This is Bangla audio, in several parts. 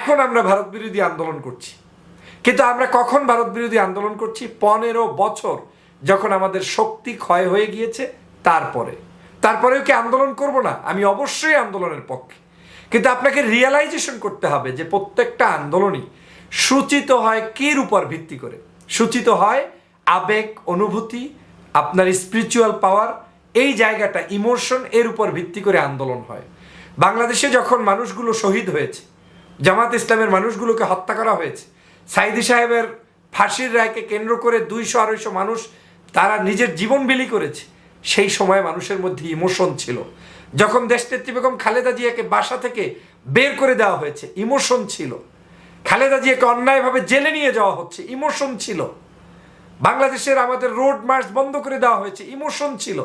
এখন আমরা ভারত বিরোধী আন্দোলন করছি। কিন্তু আমরা কখন ভারত বিরোধী আন্দোলন করছি? পনেরো বছর যখন আমাদের শক্তি ক্ষয় হয়ে গিয়েছে, তারপরে। তারপরেও কি আন্দোলন করব না? আমি অবশ্যই আন্দোলনের পক্ষে। কিন্তু আপনাকে রিয়েলাইজেশন করতে হবে যে প্রত্যেকটা আন্দোলনই সূচিত হয় কির উপর ভিত্তি করে? সূচিত হয় আবেগ, অনুভূতি, আপনার স্পিরিচুয়াল পাওয়ার এই জায়গাটা ইমোশন এর উপর ভিত্তি করে আন্দোলন হয়। বাংলাদেশে যখন মানুষগুলো শহীদ হয়েছে জামাত ইসলামের মানুষগুলোকে হত্যা করা হয়েছে। সাইদি সাহেবের ফাঁসির রায়কে কেন্দ্র করে দুইশো আড়াইশো মানুষ তারা নিজের জীবন বিলি করেছে। সেই সময় মানুষের মধ্যে ইমোশন ছিল। যখন দেশনেত্রী বেগম খালেদা জিয়াকে বাসা থেকে বের করে দেওয়া হয়েছে, ইমোশন ছিল। খালেদা জিয়াকে অন্যায়ভাবে জেলে নিয়ে যাওয়া হচ্ছে, ইমোশন ছিল। বাংলাদেশের আমাদের রোড মার্চ বন্ধ করে দেওয়া হয়েছে, ইমোশন ছিল।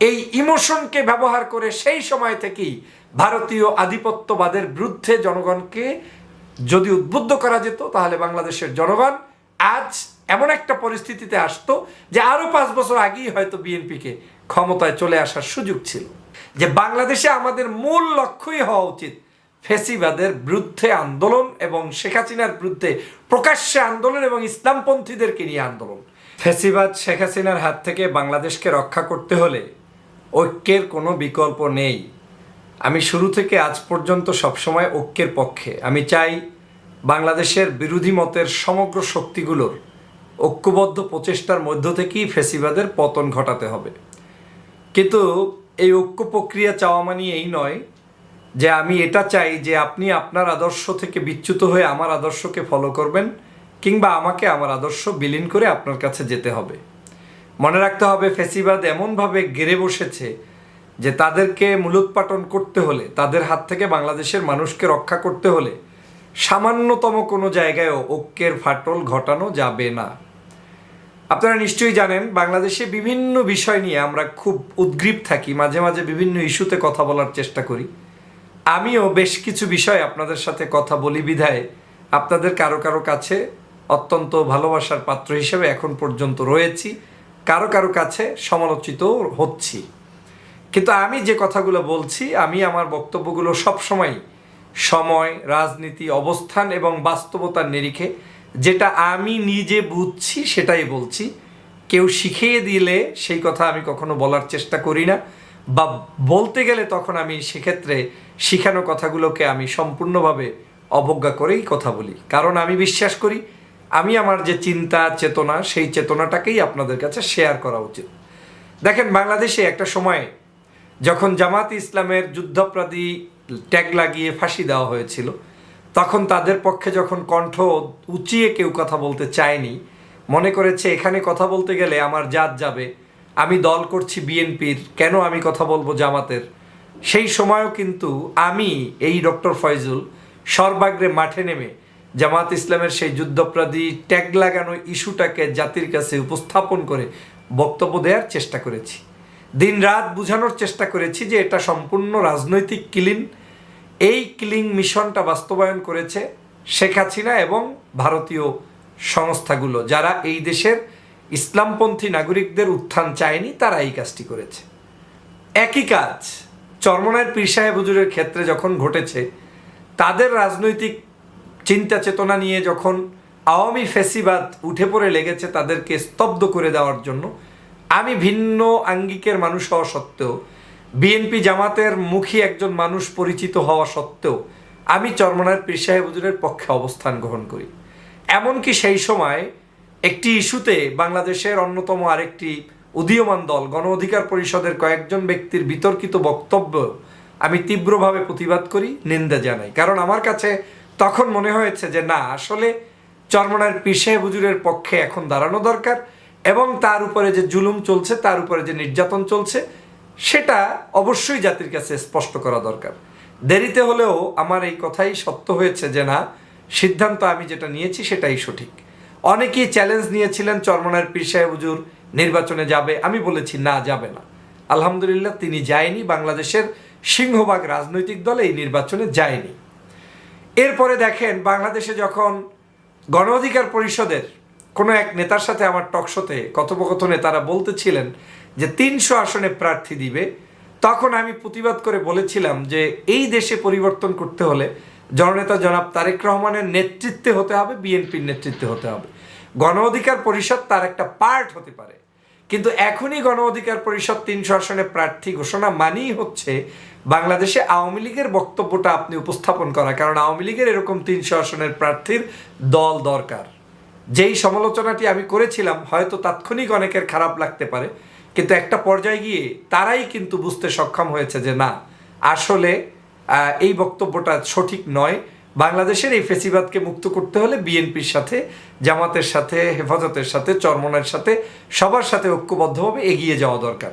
এই ইমোশনকে ব্যবহার করে সেই সময় থেকেই ভারতীয় আধিপত্যবাদের বিরুদ্ধে জনগণকে যদি উদ্বুদ্ধ করা যেত, তাহলে বাংলাদেশের জনগণ আজ এমন একটা পরিস্থিতিতে আসতো যে আরও পাঁচ বছর আগেই হয়তো বিএনপিকে ক্ষমতায় চলে আসার সুযোগ ছিল। যে বাংলাদেশে আমাদের মূল লক্ষ্যই হওয়া উচিত ফেসিবাদের বিরুদ্ধে আন্দোলন এবং শেখ হাসিনার বিরুদ্ধে প্রকাশ্যে আন্দোলন এবং ইসলামপন্থীদেরকে নিয়ে আন্দোলন। ফেসিবাদ শেখ হাসিনার হাত থেকে বাংলাদেশকে রক্ষা করতে হলে ঐক্যের কোনো বিকল্প নেই। আমি শুরু থেকে আজ পর্যন্ত সবসময় ঐক্যের পক্ষে। আমি চাই বাংলাদেশের বিরোধী মতের সমগ্র শক্তিগুলোর ঐক্যবদ্ধ প্রচেষ্টার মধ্য থেকেই ফেসিবাদের পতন ঘটাতে হবে। কিন্তু এই ঐক্য প্রক্রিয়া চাওয়া মানে এই নয় যে আমি এটা চাই যে আপনি আপনার আদর্শ থেকে বিচ্যুত হয়ে আমার আদর্শকে ফলো করবেন কিংবা আমাকে আমার আদর্শ বিলীন করে আপনার কাছে যেতে হবে। মনে রাখতে হবে, ফেসিবাদ এমনভাবে গেড়ে বসেছে যে তাদেরকে মূলোৎপাটন করতে হলে, তাদের হাত থেকে বাংলাদেশের মানুষকে রক্ষা করতে হলে সামান্যতম কোনো জায়গায়ও ঐক্যের ফাটল ঘটানো যাবে না। আপনারা নিশ্চয়ই জানেন, বাংলাদেশে বিভিন্ন বিষয় নিয়ে আমরা খুব উদ্গ্রীব থাকি, মাঝে মাঝে বিভিন্ন ইস্যুতে কথা বলার চেষ্টা করি। আমিও বেশ কিছু বিষয় আপনাদের সাথে কথা বলি বিধায় আপনাদের কারও কারও কাছে অত্যন্ত ভালোবাসার পাত্র হিসেবে এখন পর্যন্ত রয়েছি। কারও কারও কাছে সমালোচিত হচ্ছি। কিন্তু আমি যে কথাগুলো বলছি, আমি আমার বক্তব্যগুলো সবসময় সময়, রাজনীতি, অবস্থান এবং বাস্তবতার নিরিখে যেটা আমি নিজে বুঝছি সেটাই বলছি। কেউ শিখিয়ে দিলে সেই কথা আমি কখনো বলার চেষ্টা করি না বা বলতে গেলে তখন আমি সেক্ষেত্রে শিখানো কথাগুলোকে আমি সম্পূর্ণভাবে অবজ্ঞা করেই কথা বলি। কারণ আমি বিশ্বাস করি আমি আমার যে চিন্তা, চেতনা, সেই চেতনাটাকেই আপনাদের কাছে শেয়ার করা উচিত। দেখেন, বাংলাদেশে একটা সময়ে যখন জামাত ইসলামের যুদ্ধাপরাধী ট্যাগ লাগিয়ে ফাঁসি দেওয়া হয়েছিল, তখন তাদের পক্ষে যখন কণ্ঠ উঁচিয়ে কেউ কথা বলতে চায়নি, মনে করেছে, এখানে কথা বলতে গেলে আমার জাত যাবে, আমি দল করছি বিএনপির, কেন আমি কথা বলব জামাতের? সেই সময়ও কিন্তু আমি, এই ডক্টর ফয়জুল, সর্বাগ্রে মাঠে নেমে জামাত ইসলামের সেই যুদ্ধাপরাধী ট্যাগ লাগানো ইস্যুটাকে জাতির কাছে উপস্থাপন করে বক্তব্য দেওয়ার চেষ্টা করেছি। দিন রাত বোঝানোর চেষ্টা করেছি যে এটা সম্পূর্ণ রাজনৈতিক কিলিন। এই কিলিং মিশনটা বাস্তবায়ন করেছে শেখ হাসিনা এবং ভারতীয় সংস্থাগুলো। যারা এই দেশের ইসলামপন্থী নাগরিকদের উত্থান চায়নি, তারা এই কাজটি করেছে। একই কাজ চরমনায়ের পীর সাহেব হুজুরের ক্ষেত্রে যখন ঘটেছে, তাদের রাজনৈতিক চিন্তা চেতনা নিয়ে যখন আওয়ামী ফেসিবাদ উঠে পড়ে লেগেছে তাদেরকে স্তব্ধ করে দেওয়ার জন্য, আমি ভিন্ন আঙ্গিকের মানুষ হওয়া সত্ত্বেও, বিএনপি জামাতের মুখী একজন মানুষ পরিচিত হওয়া সত্ত্বেও, আমি চরমনার পীর সাহেব হুজুরের পক্ষে অবস্থান গ্রহণ করি। এমনকি সেই সময় একটি ইস্যুতে বাংলাদেশের অন্যতম আরেকটি উদীয়মান দল, গণ অধিকার পরিষদের কয়েকজন ব্যক্তির বিতর্কিত বক্তব্য আমি তীব্রভাবে প্রতিবাদ করি, নিন্দা জানাই। কারণ আমার কাছে তখন মনে হয়েছে যে না, আসলে চরমনার সাহেব হুজুরের পক্ষে এখন দাঁড়ানো দরকার এবং তার উপরে যে জুলুম চলছে, তার উপরে যে নির্যাতন চলছে, সেটা অবশ্যই জাতির কাছে স্পষ্ট করা দরকার। দেরিতে হলেও আমার এই কথাই সত্য হয়েছে যে না, সিদ্ধান্ত আমি যেটা নিয়েছি সেটাই সঠিক। অনেকেই চ্যালেঞ্জ নিয়েছিলেন চরমনার পীর সাহেব হুজুর নির্বাচনে যাবে। আমি বলেছি না, যাবে না। আলহামদুলিল্লাহ, তিনি যায়নি। বাংলাদেশের সিংহভাগ রাজনৈতিক দল এই নির্বাচনে যায়নি। এরপরে দেখেন বাংলাদেশে যখন গণ অধিকার পরিষদের কোনো এক নেতার সাথে আমার টকশোতে কথোপকথনে তারা বলতেছিলেন যে তিনশো আসনে প্রার্থী দিবে, তখন আমি প্রতিবাদ করে বলেছিলাম যে এই দেশে পরিবর্তন করতে হলে জননেতা জনাব তারেক রহমানের নেতৃত্বে হতে হবে, বিএনপির নেতৃত্বে হতে হবে। গণ অধিকার পরিষদ তার একটা পার্ট হতে পারে। কিন্তু এখনই গণ অধিকার পরিষদ তিনশো আসনে প্রার্থী ঘোষণা মানেই হচ্ছে বাংলাদেশে আওয়ামী লীগের বক্তব্যটা আপনি উপস্থাপন করা, কারণ আওয়ামী লীগের এরকম তিনশো আসনের প্রার্থীর দল দরকার। যেই সমালোচনাটি আমি করেছিলাম, হয়তো তাৎক্ষণিক অনেকের খারাপ লাগতে পারে, কিন্তু একটা পর্যায়ে গিয়ে তারাই কিন্তু বুঝতে সক্ষম হয়েছে যে না, আসলে এই বক্তব্যটা সঠিক নয়। বাংলাদেশের এই ফেসিবাদকে মুক্ত করতে হলে বিএনপির সাথে, জামাতের সাথে, হেফাজতের সাথে, চরমনের সাথে, সবার সাথে ঐক্যবদ্ধভাবে এগিয়ে যাওয়া দরকার।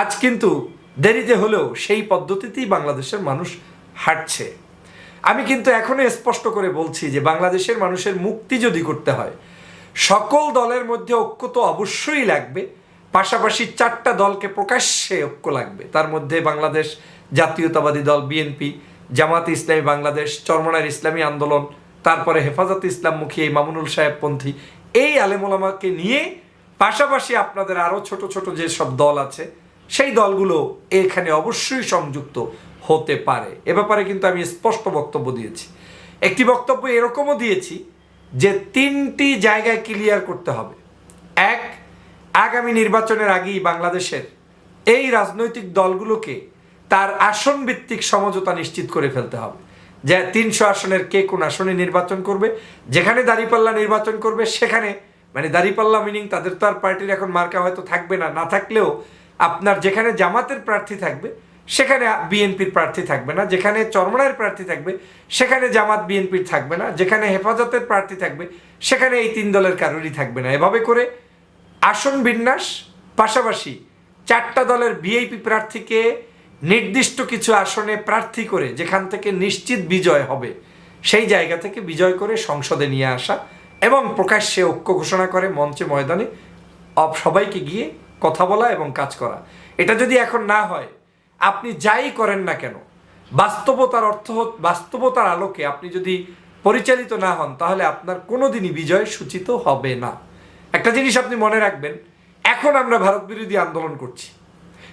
আজ কিন্তু দেরিতে হলেও সেই পদ্ধতিতেই বাংলাদেশের মানুষ হাঁটছে। আমি কিন্তু এখনও স্পষ্ট করে বলছি যে বাংলাদেশের মানুষের মুক্তি যদি করতে হয়, সকল দলের মধ্যে ঐক্য তো অবশ্যই লাগবে, পাশাপাশি চারটা দলকে প্রকাশ্যে ঐক্য লাগবে। তার মধ্যে বাংলাদেশ জাতীয়তাবাদী দল, বিএনপি জামাত ইসলামী বাংলাদেশ, চরমনার ইসলামী আন্দোলন, তারপরে হেফাজত ইসলামমুখী এই মামুনুল সাহেব পন্থী, এই আলেমোলামাকে নিয়ে পাশাপাশি আপনাদের আরও ছোট ছোট যে সব দল আছে, সেই দলগুলো এখানে অবশ্যই সংযুক্ত হতে পারে। এ ব্যাপারে কিন্তু আমি স্পষ্ট বক্তব্য দিয়েছি। একটি বক্তব্য এরকমও দিয়েছি যে তিনটি জায়গায় ক্লিয়ার করতে হবে। এক, আগামী নির্বাচনের আগেই বাংলাদেশের এই রাজনৈতিক দলগুলোকে তার আসন ভিত্তিক সমঝোতা নিশ্চিত করে ফেলতে হবে। যে তিনশো আসনের কে কোন আসনে নির্বাচন করবে, যেখানে দাঁড়িপাল্লা নির্বাচন করবে, সেখানে মানে দাঁড়িপাল্লা মিনিং তাদের তো আর পার্টির এখন মার্কা হয়তো থাকবে না না থাকলেও আপনার যেখানে জামাতের প্রার্থী থাকবে, সেখানে বিএনপির প্রার্থী থাকবে না, যেখানে চরমনায়ের প্রার্থী থাকবে, সেখানে জামাত বিএনপির থাকবে না, যেখানে হেফাজতের প্রার্থী থাকবে, সেখানে এই তিন দলের কারোরই থাকবে না। এভাবে করে আসন বিন্যাস, পাশাপাশি চারটা দলের ভিআইপি প্রার্থীকে নির্দিষ্ট কিছু আসনে প্রার্থী করে যেখান থেকে নিশ্চিত বিজয় হবে, সেই জায়গা থেকে বিজয় করে সংসদে নিয়ে আসা এবং প্রকাশ্যে ঐক্য ঘোষণা করে মঞ্চে, ময়দানে সবাইকে গিয়ে কথা বলা এবং কাজ করা। এটা যদি এখন না হয়, আপনি যাই করেন না কেন, বাস্তবতার অর্থ বাস্তবতার আলোকে আপনি যদি পরিচালিত না হন, তাহলে আপনার কোনোদিনই বিজয় সূচিত হবে না। একটা জিনিস আপনি মনে রাখবেন, এখন আমরা ভারত বিরোধী আন্দোলন করছি।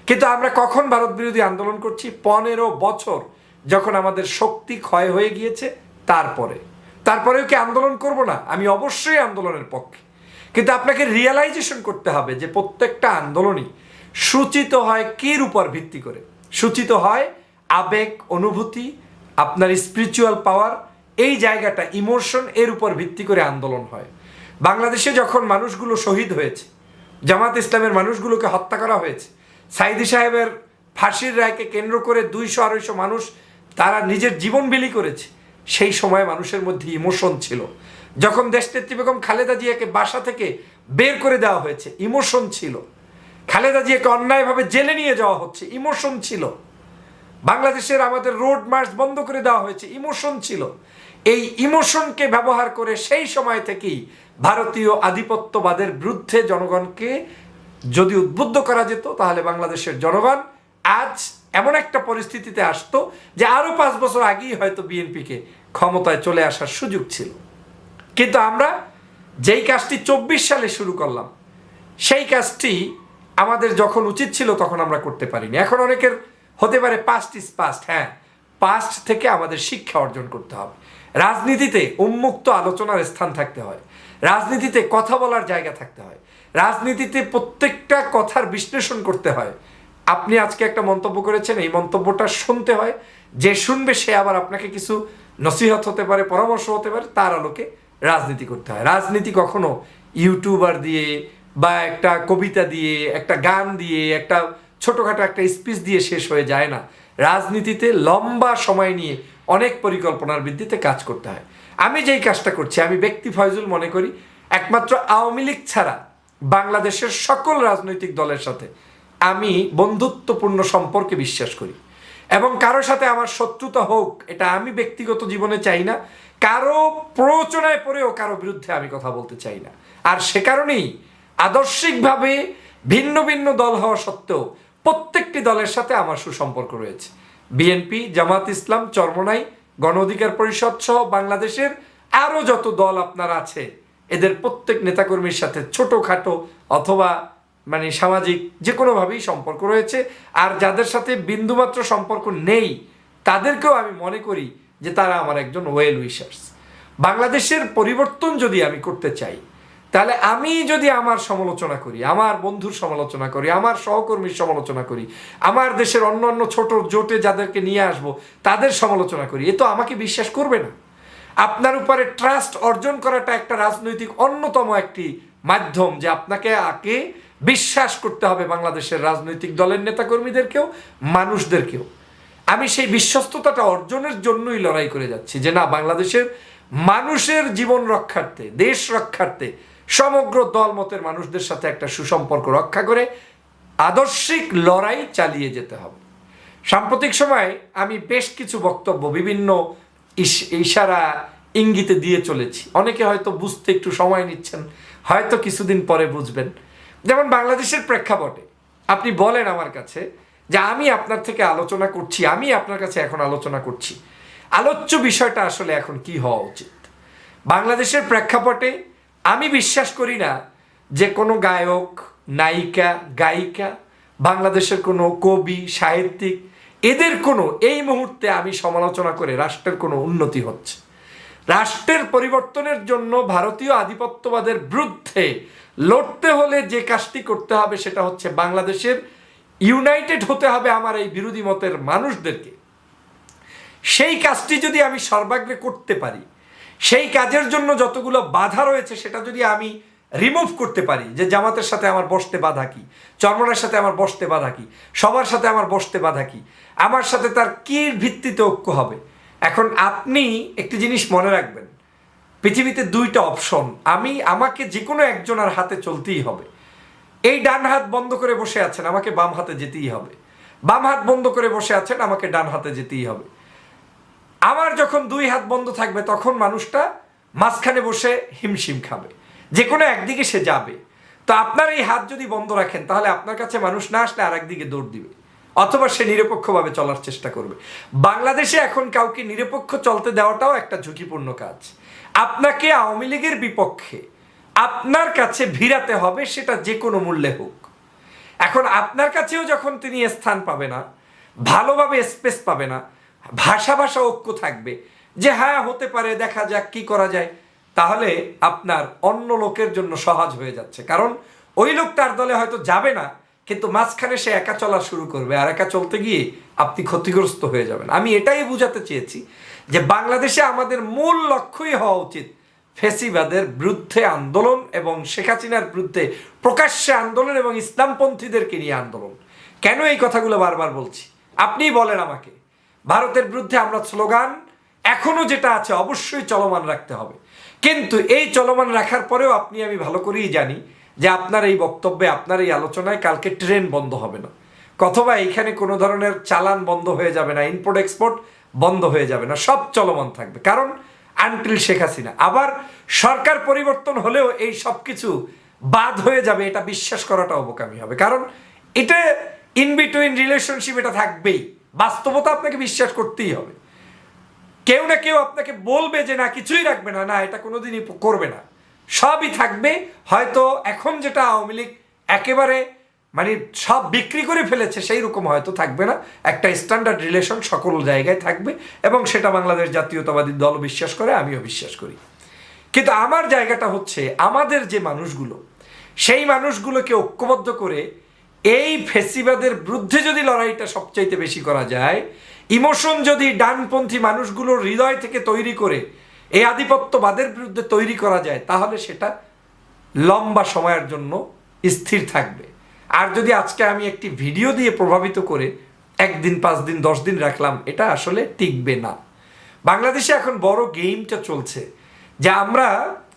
কিন্তু আমরা কখন ভারত বিরোধী আন্দোলন করছি? পনেরো বছর যখন আমাদের শক্তি ক্ষয় হয়ে গিয়েছে, তারপরে। তারপরেও কি আন্দোলন করব না? আমি অবশ্যই আন্দোলনের পক্ষে। কিন্তু আপনাকে রিয়েলাইজেশন করতে হবে যে প্রত্যেকটা আন্দোলনই সূচিত হয় কির উপর ভিত্তি করে? সূচিত হয় আবেগ, অনুভূতি, আপনার স্পিরিচুয়াল পাওয়ার এই জায়গাটা ইমোশন এর উপর ভিত্তি করে আন্দোলন হয়। বাংলাদেশে যখন মানুষগুলো শহীদ হয়েছে, জামাত ইসলামের মানুষগুলোকে হত্যা করা হয়েছে সাইদি সাহেবের ফাঁসির রায়কে কেন্দ্র করে দুইশো আড়াইশো মানুষ তারা নিজের জীবন বিলি করেছে। সেই সময় মানুষের মধ্যে ইমোশন ছিল। যখন দেশনেত্রী বেগম খালেদা জিয়াকে বাসা থেকে বের করে দেওয়া হয়েছে, ইমোশন ছিল। খালেদা জিয়াকে অন্যায়ভাবে জেলে নিয়ে যাওয়া হচ্ছে, ইমোশন ছিল। বাংলাদেশের আমাদের রোড মার্চ বন্ধ করে দেওয়া হয়েছে, ইমোশন ছিল। এই ইমোশনকে ব্যবহার করে সেই সময় থেকেই ভারতীয় আধিপত্যবাদের বিরুদ্ধে জনগণকে যদি উদ্বুদ্ধ করা যেত, তাহলে বাংলাদেশের জনগণ আজ এমন একটা পরিস্থিতিতে আসতো যে আরও পাঁচ বছর আগেই হয়তো বিএনপিকে ক্ষমতায় চলে আসার সুযোগ ছিল। কিন্তু আমরা যেই কাজটি চব্বিশ সালে শুরু করলাম, সেই কাজটি আমাদের যখন উচিত ছিল তখন আমরা করতে পারিনি। এখন অনেকের হতে পারে পাস্ট ইজ পাস্ট হ্যাঁ পাস্ট থেকে আমাদের শিক্ষা অর্জন করতে হবে। রাজনীতিতে উন্মুক্ত আলোচনার স্থান থাকতে হয়। রাজনীতিতে কথা বলার জায়গা থাকতে হয়। রাজনীতিতে প্রত্যেকটা কথার বিশ্লেষণ করতে হয়। আপনি আজকে একটা মন্তব্য করেছেন, এই মন্তব্যটা শুনতে হয়। যে শুনবে, সে আবার আপনাকে কিছু নসিহত হতে পারে, পরামর্শ হতে পারে, তার আলোকে রাজনীতি করতে হয়। রাজনীতি কখনো ইউটিউবার দিয়ে বা একটা কবিতা দিয়ে, একটা গান দিয়ে, একটা ছোটোখাটো একটা স্পিচ দিয়ে শেষ হয়ে যায় না। রাজনীতিতে লম্বা সময় নিয়ে অনেক পরিকল্পনার ভিত্তিতে কাজ করতে হয়। আমি যেই কাজটা করছি, আমি ব্যক্তি ফয়জুল মনে করি, একমাত্র আওয়ামী লীগ ছাড়া বাংলাদেশের সকল রাজনৈতিক দলের সাথে আমি বন্ধুত্বপূর্ণ সম্পর্কে বিশ্বাস করি। এবং কারোর সাথে আমার শত্রুতা হোক, এটা আমি ব্যক্তিগত জীবনে চাই না, কারও প্ররোচনায় পড়েও কারও বিরুদ্ধে আমি কথা বলতে চাই না। আর সে কারণেই আদর্শিকভাবে ভিন্ন ভিন্ন দল হওয়া সত্ত্বেও প্রত্যেকটি দলের সাথে আমার সুসম্পর্ক রয়েছে। বিএনপি, জামাত ইসলাম, চরমনাই, গণ অধিকার পরিষদ সহ বাংলাদেশের আরও যত দল আপনার আছে এদের প্রত্যেক নেতাকর্মীর সাথে ছোটোখাটো অথবা মানে সামাজিক যে কোনোভাবেই সম্পর্ক রয়েছে। আর যাদের সাথে বিন্দুমাত্র সম্পর্ক নেই, তাদেরকেও আমি মনে করি যে তারা আমার একজন ওয়েল উইশার্স বাংলাদেশের পরিবর্তন যদি আমি করতে চাই, তাহলে আমি যদি আমার সমালোচনা করি, আমার বন্ধুর সমালোচনা করি, আমার সহকর্মীর সমালোচনা করি, আমার দেশের অন্য অন্য ছোট জোটে যাদেরকে নিয়ে আসব, তাদের সমালোচনা করি, এ তো আমাকে বিশ্বাস করবে না। আপনার উপরে ট্রাস্ট অর্জন করাটা একটা রাজনৈতিক অন্যতম একটি মাধ্যম যে আপনাকে আগে বিশ্বাস করতে হবে বাংলাদেশের রাজনৈতিক দলের নেতাকর্মীদেরকেও, মানুষদেরকেও। আমি সেই বিশ্বস্ততাটা অর্জনের জন্যই লড়াই করে যাচ্ছি যে না, বাংলাদেশের মানুষের জীবন রক্ষার্থে, দেশ রক্ষার্থে সমগ্র দলমতের মানুষদের সাথে একটা সুসম্পর্ক রক্ষা করে আদর্শিক লড়াই চালিয়ে যেতে হবে। সাম্প্রতিক সময় আমি বেশ কিছু বক্তব্য বিভিন্ন ইশারা ইঙ্গিতে দিয়ে চলেছি। অনেকে হয়তো বুঝতে একটু সময় নিচ্ছেন, হয়তো কিছুদিন পরে বুঝবেন। যেমন বাংলাদেশের প্রেক্ষাপটে, আপনি বলেন আমার কাছে যে আমি আপনার থেকে আলোচনা করছি, আমি আপনার কাছে এখন আলোচনা করছি। আলোচ্য বিষয়টা আসলে এখন কি হওয়া উচিত? বাংলাদেশের প্রেক্ষাপটে আমি বিশ্বাস করি না যে কোনো গায়ক, নায়িকা, গায়িকা, বাংলাদেশের কোনো কবি, সাহিত্যিক এদের কোনো, এই মুহূর্তে আমি সমালোচনা করে রাষ্ট্রের কোনো উন্নতি হচ্ছে। রাষ্ট্রের পরিবর্তনের জন্য ভারতীয় আধিপত্যবাদের বিরুদ্ধে লড়তে হলে যে কাজটি করতে হবে সেটা হচ্ছে বাংলাদেশের ইউনাইটেড হতে হবে আমার এই বিরোধী মতের মানুষদেরকে। সেই কাজটি যদি আমি সর্বাগ্রে করতে পারি, সেই কাজের জন্য যতগুলো বাধা রয়েছে সেটা যদি আমি রিমুভ করতে পারি যে জামাতের সাথে আমার বসতে বাধা কি? চর্মনার সাথে আমার বসতে বাধা কি? সবার সাথে আমার বসতে বাধা কি? আমার সাথে তার কি ভিত্তিতে ঐক্য হবে? এখন আপনি একটি জিনিস মনে রাখবেন। পৃথিবীতে দুইটা অপশন। আমি, আমাকে যে কোনো একজনের হাতে চলতেই হবে। এই ডান হাত বন্ধ করে বসে আছেন, আমাকে বাম হাতে যেতেই হবে। বাম হাত বন্ধ করে বসে আছেন, আমাকে ডান হাতে যেতেই হবে। আমার যখন দুই হাত বন্ধ থাকবে, তখন মানুষটা মাঝখানে বসে হিমশিম খাবে। যে কোনো একদিকে সে যাবে। তো আপনার এই হাত যদি বন্ধ রাখেন, তাহলে আপনার কাছে মানুষ না আসলে আর একদিকে দৌড় দিবে। অথবা সে নিরপেক্ষভাবে চলার চেষ্টা করবে। বাংলাদেশে এখন কাউকে নিরপেক্ষ চলতে দেওয়াটাও একটা ঝুঁকিপূর্ণ কাজ। আপনাকে আওয়ামী লীগের বিপক্ষে আপনার কাছে ভিড়াতে হবে সেটা যে কোনো মূল্যে হোক। এখন আপনার কাছেও যখন তিনি স্থান পাবে না, ভালোভাবে স্পেস পাবে না, ভাষা ভাষা ঐক্য থাকবে যে হ্যাঁ হতে পারে, দেখা যাক, কি করা যায়। তাহলে আপনার অন্য লোকের জন্য সহজ হয়ে যাচ্ছে। কারণ ওই লোক তার দলে হয়তো যাবে না, কিন্তু মাঝখানে সে একা চলা শুরু করবে আর একা চলতে গিয়ে আপনি ক্ষতিগ্রস্ত হয়ে যাবেন। আমি এটাই বুঝাতে চেয়েছি যে বাংলাদেশে আমাদের মূল লক্ষ্যই হওয়া উচিত ফেসিবাদের বিরুদ্ধে আন্দোলন এবং শেখ হাসিনার বিরুদ্ধে প্রকাশ্যে আন্দোলন এবং ইসলামপন্থীদেরকে নিয়ে আন্দোলন। কেন এই কথাগুলো বারবার বলছি? আপনিই বলেন আমাকে। ভারতের বিরুদ্ধে আমরা স্লোগান, এখনও যেটা আছে অবশ্যই চলমান রাখতে হবে। কিন্তু এই চলমান রাখার পরেও আপনি, আমি ভালো করেই জানি যে আপনার এই বক্তব্যে, আপনার এই আলোচনায় কালকে ট্রেন বন্ধ হবে না। অথবা এইখানে কোনো ধরনের চালান বন্ধ হয়ে যাবে না ইম্পোর্ট এক্সপোর্ট বন্ধ হয়ে যাবে না, সব চলমান থাকবে। কারণ আনটিল শেখ হাসিনা। আবার সরকার পরিবর্তন হলেও এই সব কিছু বাদ হয়ে যাবে, এটা বিশ্বাস করাটা অবকামী হবে। কারণ এটা ইন বিটুইন রিলেশনশিপ এটা থাকবেই। বাস্তবতা আপনাকে বিশ্বাস করতেই হবে। কেউ না কেউ আপনাকে বলবে যে না, কিছুই রাখবে না না, এটা কোনোদিনই করবে না। সবই থাকবে, হয়তো এখন যেটা আওয়ামী লীগ একেবারে মানে সব বিক্রি করে ফেলেছে সেই রকম হয়তো থাকবে না। একটা স্ট্যান্ডার্ড রিলেশন সকল জায়গায় থাকবে এবং সেটা বাংলাদেশ জাতীয়তাবাদী দল বিশ্বাস করে, আমিও বিশ্বাস করি। কিন্তু আমার জায়গাটা হচ্ছে, আমাদের যে মানুষগুলো, সেই মানুষগুলোকে ঐক্যবদ্ধ করে এই ফেসিবাদের বিরুদ্ধে যদি লড়াইটা সবচাইতে বেশি করা যায় ইমোশন যদি ডানপন্থী মানুষগুলোর হৃদয় থেকে তৈরি করে এই আধিপত্যবাদের বিরুদ্ধে তৈরি করা যায়, তাহলে সেটা লম্বা সময়ের জন্য স্থির থাকবে। আর যদি আজকে আমি একটি ভিডিও দিয়ে প্রভাবিত করে একদিন, পাঁচ দিন, দশ দিন রাখলাম, এটা আসলে টিকবে না। বাংলাদেশে এখন বড় গেমটা চলছে, যে আমরা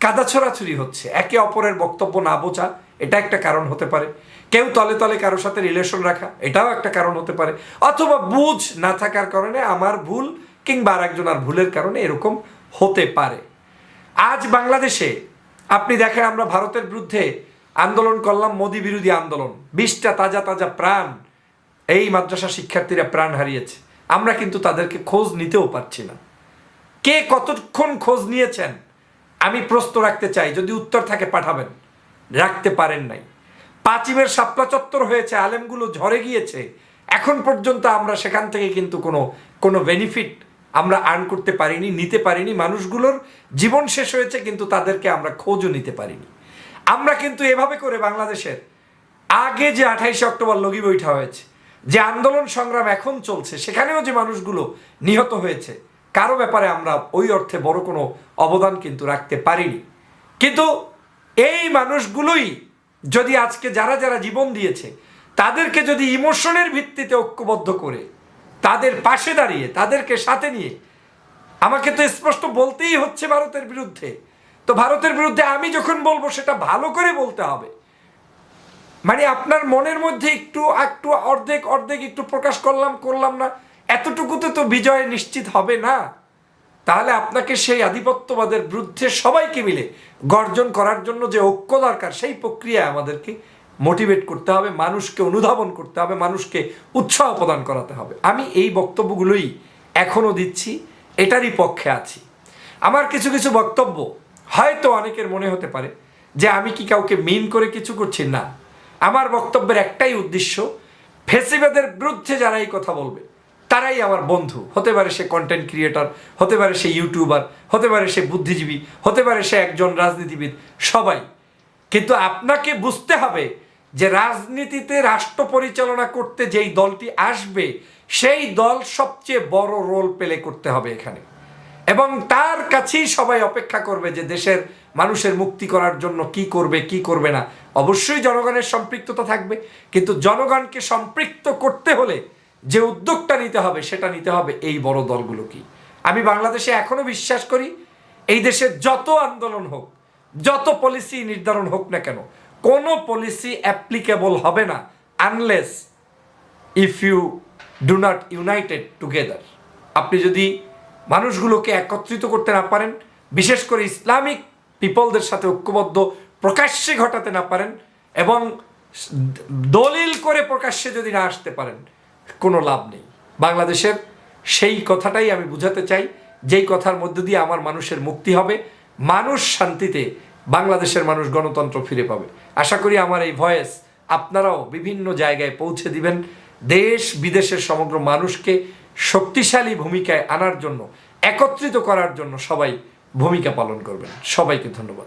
কাদা ছড়াছড়ি হচ্ছে, একে অপরের বক্তব্য না বোঝা এটা একটা কারণ হতে পারে। কেউ তলে তলে কারোর সাথে রিলেশন রাখা, এটাও একটা কারণ হতে পারে। অথবা বুঝ না থাকার কারণে আমার ভুল কিংবা আর একজনের ভুলের কারণে এরকম হতে পারে। আজ বাংলাদেশে আপনি দেখেন আমরা ভারতের বিরুদ্ধে আন্দোলন করলাম মোদি বিরোধী আন্দোলন। বিশটা তাজা তাজা প্রাণ এই মাদ্রাসা শিক্ষার্থীরা প্রাণ হারিয়েছে। আমরা কিন্তু তাদেরকে খোঁজ নিতেও পারছি না। কে কতক্ষণ খোঁজ নিয়েছেন? আমি প্রশ্ন রাখতে চাই, যদি উত্তর থাকে পাঠাবেন। রাখতে পারেন নাই। পাঁচিমের শাপলা চত্বর হয়েছে, আলেমগুলো ঝরে গিয়েছে। এখন পর্যন্ত আমরা সেখান থেকে কিন্তু কোনো কোনো বেনিফিট আমরা আর্ন করতে পারিনি, নিতে পারিনি। মানুষগুলোর জীবন শেষ হয়েছে, কিন্তু তাদেরকে আমরা খোঁজও নিতে পারিনি। আমরা কিন্তু এভাবে করে বাংলাদেশের আগে যে আঠাইশে অক্টোবর লগি বৈঠা হয়েছে, যে আন্দোলন সংগ্রাম এখন চলছে, সেখানেও যে মানুষগুলো নিহত হয়েছে, কারও ব্যাপারে আমরা ওই অর্থে বড় কোনো অবদান কিন্তু রাখতে পারিনি। কিন্তু এই মানুষগুলোই যদি আজকে যারা যারা জীবন দিয়েছে, তাদেরকে যদি ইমোশনের ভিত্তিতে ঐক্যবদ্ধ করে, তাদের পাশে দাঁড়িয়ে, তাদেরকে সাথে নিয়ে, আমাকে তো স্পষ্ট বলতেই হচ্ছে ভারতের বিরুদ্ধে। তো ভারতের বিরুদ্ধে আমি যখন বলব, সেটা ভালো করে বলতে হবে। মানে আপনার মনের মধ্যে একটু একটু অর্ধেক অর্ধেক একটু প্রকাশ করলাম করলাম না, এতটুকুতে তো বিজয় নিশ্চিত হবে না। তাহলে আপনাকে সেই আধিপত্যবাদের বিরুদ্ধে সবাইকে মিলে গর্জন করার জন্য যে ঐক্য দরকার, সেই প্রক্রিয়ায় আমাদেরকে মোটিভেট করতে হবে, মানুষকে অনুধাবন করতে হবে, মানুষকে উৎসাহ প্রদান করাতে হবে। আমি এই বক্তব্যগুলোই এখনও দিচ্ছি, এটারই পক্ষে আছি। আমার কিছু কিছু বক্তব্য, হয়তো অনেকের মনে হতে পারে যে আমি কি কাউকে মিন করে কিছু করছি? না। আমার বক্তব্যের একটাই উদ্দেশ্য, ফেসিবাদের বিরুদ্ধে যারা এই কথা বলবে তারাই আমার বন্ধু। হতে পারে সে কন্টেন্ট ক্রিয়েটর হতে পারে সে ইউটিউবার হতে পারে সে বুদ্ধিজীবী, হতে পারে সে একজন রাজনীতিবিদ, সবাই। কিন্তু আপনাকে বুঝতে হবে যে রাজনীতিতে রাষ্ট্র পরিচালনা করতে যেই দলটি আসবে, সেই দল সবচেয়ে বড় রোল প্লে করতে হবে এখানে। এবং তার কাছেই সবাই অপেক্ষা করবে যে দেশের মানুষের মুক্তি করার জন্য কি করবে কি করবে না। অবশ্যই জনগণের সম্পৃক্ততা থাকবে। কিন্তু জনগণকে সম্পৃক্ত করতে হলে যে উদ্যোগটা নিতে হবে, সেটা নিতে হবে এই বড় দলগুলোকেই আমি বাংলাদেশে এখনও বিশ্বাস করি, এই দেশে যত আন্দোলন হোক, যত পলিসি নির্ধারণ হোক না কেন, কোনো পলিসি অ্যাপ্লিকেবল হবে না unless if you do not united together আপনি যদি মানুষগুলোকে একত্রিত করতে না পারেন, বিশেষ করে ইসলামিক পিপলদের সাথে ঐক্যবদ্ধ, প্রকাশ্যে ঘটাতে না পারেন, এবং দলিল করে প্রকাশ্যে যদি না আসতে পারেন কোনো লাভ নেই। বাংলাদেশের সেই কথাটাই আমি বুঝাতে চাই, যেই কথার মধ্য দিয়ে আমার মানুষের মুক্তি হবে, মানুষ শান্তিতে বাংলাদেশের মানুষ গণতন্ত্র ফিরে পাবে। আশা করি আমার এই ভয়েস আপনারাও বিভিন্ন জায়গায় পৌঁছে দিবেন। দেশ বিদেশের সমগ্র মানুষকে শক্তিশালী ভূমিকায় আনার জন্য, একত্রিত করার জন্য সবাই ভূমিকা পালন করবেন। সবাইকে ধন্যবাদ।